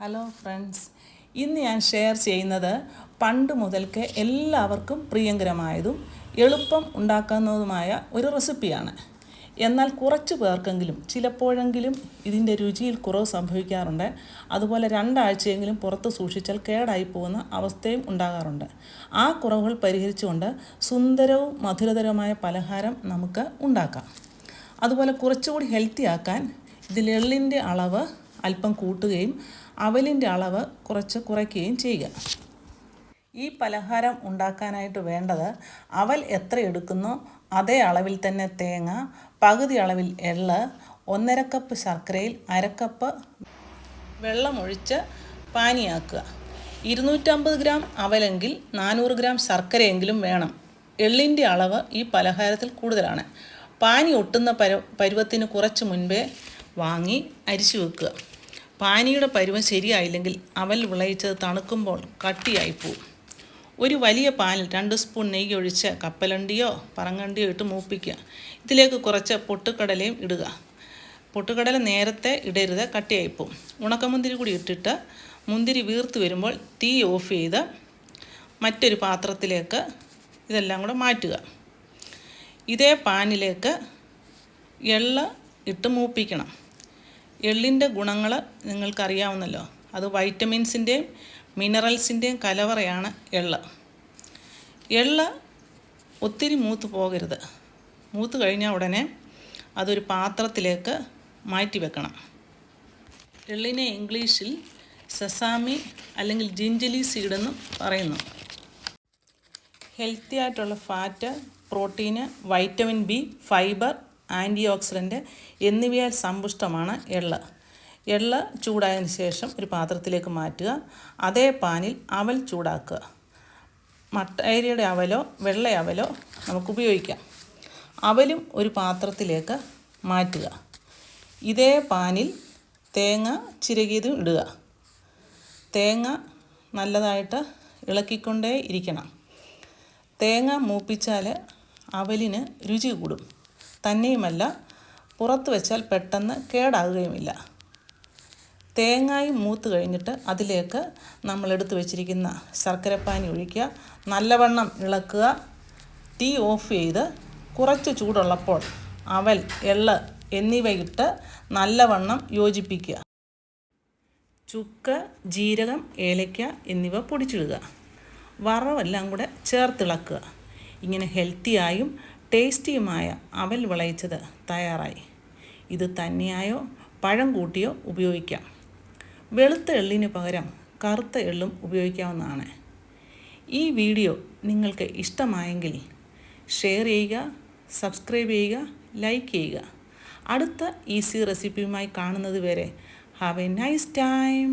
Hello friends ഇന്ന് ഞാൻ share ചെയ്യുന്നത് പണ്ട് മുതൽക്ക് എല്ലാവർക്കും പ്രിയങ്കരമായതും എളുപ്പം ഉണ്ടാക്കുന്നതുമായ ഒരു റെസിപ്പിയാണ് എന്നാൽ കുറച്ച് പേർക്കെങ്കിലും ചിലപ്പോഴെങ്കിലും ഇതിന്റെ രുചിയിൽ കുറവ് സംഭവിക്കാറുണ്ട്. അതുപോലെ രണ്ടാഴ്ചയെങ്കിലും പുറത്ത് സൂക്ഷിച്ചാൽ കേടായി പോകുന്ന അവസ്ഥയും ഉണ്ടാകാറുണ്ട്. ആ കുറവുകൾ പരിഹരിച്ചുകൊണ്ട് സുന്ദരവും മധുരതരവുമായ പലഹാരം നമുക്ക് ഉണ്ടാക്കാം. അതുപോലെ കുറച്ചുകൂടി ഹെൽത്തി ആക്കാൻ ഇതിൽ എള്ളിന്റെ അളവ് അല്പം കൂട്ടുകയും അവലിന്റെ അളവ് കുറച്ച് കുറയ്ക്കുകയും ചെയ്യുക. ഈ പലഹാരം ഉണ്ടാക്കാനായിട്ട് വേണ്ടത് അവൽ എത്ര എടുക്കുന്നു? അതേ അളവിൽ തന്നെ തേങ്ങ പകുതി അളവിൽ എള്ള് ഒന്നര കപ്പ് ശർക്കരയിൽ അരക്കപ്പ് വെള്ളമൊഴിച്ച് പാനിയാക്കുക. ഇരുന്നൂറ്റമ്പത് ഗ്രാം അവലെങ്കിൽ നാനൂറ് ഗ്രാം ശർക്കരയെങ്കിലും വേണം. എള്ളിന്റെ അളവ് ഈ പലഹാരത്തിൽ കൂടുതലാണ്. പാനി ഒട്ടുന്ന പര പരുവത്തിന് കുറച്ച് മുൻപേ വാങ്ങി അരിച്ചു വെക്കുക. പാനിയുടെ പരുവം ശരിയായില്ലെങ്കിൽ അവൽ വിളയിച്ചത് തണുക്കുമ്പോൾ കട്ടിയായി പോവും. ഒരു വലിയ പാനിൽ രണ്ട് സ്പൂൺ നെയ്യ് ഒഴിച്ച് കപ്പലണ്ടിയോ പറങ്ങണ്ടിയോ ഇട്ട് മൂപ്പിക്കുക. ഇതിലേക്ക് കുറച്ച് പൊട്ടുകടലയും ഇടുക. പൊട്ടുകടല നേരത്തെ ഇടരുത് കട്ടിയായി പോവും ഉണക്കമുന്തിരി കൂടി ഇട്ടിട്ട് മുന്തിരി വീർത്ത് വരുമ്പോൾ തീ ഓഫ് ചെയ്ത് മറ്റൊരു പാത്രത്തിലേക്ക് ഇതെല്ലാം കൂടെ മാറ്റുക. ഇതേ പാനിലേക്ക് എള്ള് ഇട്ട് മൂപ്പിക്കണം. എള്ളിന്റെ ഗുണങ്ങൾ നിങ്ങൾക്കറിയാവുന്നല്ലോ. അത് വൈറ്റമിൻസിന്റെയും മിനറൽസിന്റെയും കലവറയാണ് എള്ള്. എള്ള് ഒത്തിരി മൂത്ത് പോകരുത്. മൂത്ത് കഴിഞ്ഞാൽ ഉടനെ അതൊരു പാത്രത്തിലേക്ക് മാറ്റി വെക്കണം. എള്ളിനെ ഇംഗ്ലീഷിൽ സസാമി അല്ലെങ്കിൽ ജിഞ്ചലി സീഡെന്നും പറയുന്നു. ഹെൽത്തി ആയിട്ടുള്ള fat protein vitamin B fibre antioxidant എന്നിവയാൽ സമ്പുഷ്ടമാണ് എള്ള്. എള്ള് ചൂടായതിന് ശേഷം ഒരു പാത്രത്തിലേക്ക് മാറ്റുക. അതേ പാനിൽ അവൽ ചൂടാക്കുക. മട്ടയരിയുടെ അവലോ വെള്ള അവലോ നമുക്ക് ഉപയോഗിക്കാം. അവലും ഒരു പാത്രത്തിലേക്ക് മാറ്റുക. ഇതേ പാനിൽ തേങ്ങ ചിരകിയതും ഇടുക. തേങ്ങ നല്ലതായിട്ട് ഇളക്കിക്കൊണ്ടേ ഇരിക്കണം. തേങ്ങ മൂപ്പിച്ചാൽ അവലിന് രുചി കൂടും. തന്നെയുമല്ല പുറത്ത് വെച്ചാൽ പെട്ടെന്ന് കേടാകുകയുമില്ല. തേങ്ങായി മൂത്ത് കഴിഞ്ഞിട്ട് അതിലേക്ക് നമ്മൾ എടുത്തു വെച്ചിരിക്കുന്ന ശർക്കരപ്പാനി ഒഴിക്കുക. നല്ലവണ്ണം ഇളക്കുക. തീ ഓഫ് ചെയ്ത് കുറച്ച് ചൂടുള്ളപ്പോൾ അവൽ എള്ള് എന്നിവയിട്ട് നല്ലവണ്ണം യോജിപ്പിക്കുക. ചുക്ക് ജീരകം ഏലയ്ക്ക എന്നിവ പൊടിച്ചിടുക. വറവെല്ലാം കൂടെ ചേർത്തിളക്കുക. ഇങ്ങനെ ഹെൽത്തിയായും ടേസ്റ്റിയുമായ അവൽ വിളയിച്ചത് തയ്യാറായി. ഇത് തന്നെയായോ? പഴം കൂട്ടിയോ? ഉപയോഗിക്കാം. വെളുത്ത എള്ളിന് പകരം കറുത്ത എള്ളും ഉപയോഗിക്കാവുന്നതാണ്. ഈ വീഡിയോ നിങ്ങൾക്ക് ഇഷ്ടമായെങ്കിൽ ഷെയർ ചെയ്യുക സബ്സ്ക്രൈബ് ചെയ്യുക ലൈക്ക് ചെയ്യുക. അടുത്ത ഈസി റെസിപ്പിയുമായി കാണുന്നത് വരെ ഹാവ് എ നൈസ് ടൈം.